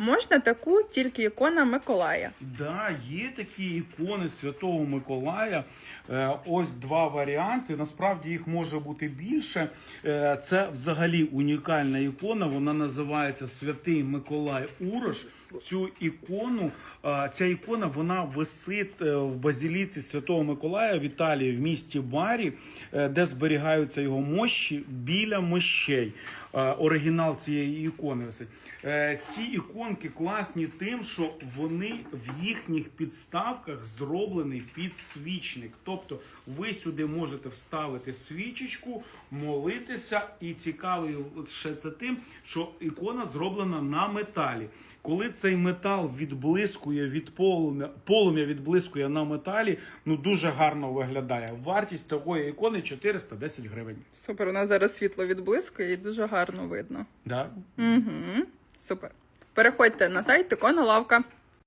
Можна таку тільки ікона Миколая. Да, є такі ікони Святого Миколая. Е, Ось два варіанти. Насправді їх може бути більше. Е, Це взагалі унікальна ікона. Вона називається Святий Миколай Урош. Цю ікону, е, ця ікона вона висить в базіліці Святого Миколая в Італії, в місті Барі, де зберігаються його мощі біля мощей. Оригінал цієї ікони висить. Ці іконки класні тим, що вони в їхніх підставках зроблений підсвічник. Тобто ви сюди можете вставити свічечку, молитися, і цікавий ще це тим, що ікона зроблена на металі. Коли цей метал відблискує від полум'я, полум'я відблискує на металі, ну дуже гарно виглядає. Вартість такої ікони 410 гривень. Супер, у нас зараз світло відблискує і дуже гарно видно. Да? Угу. Супер. Переходьте на сайт Тикона Лавка.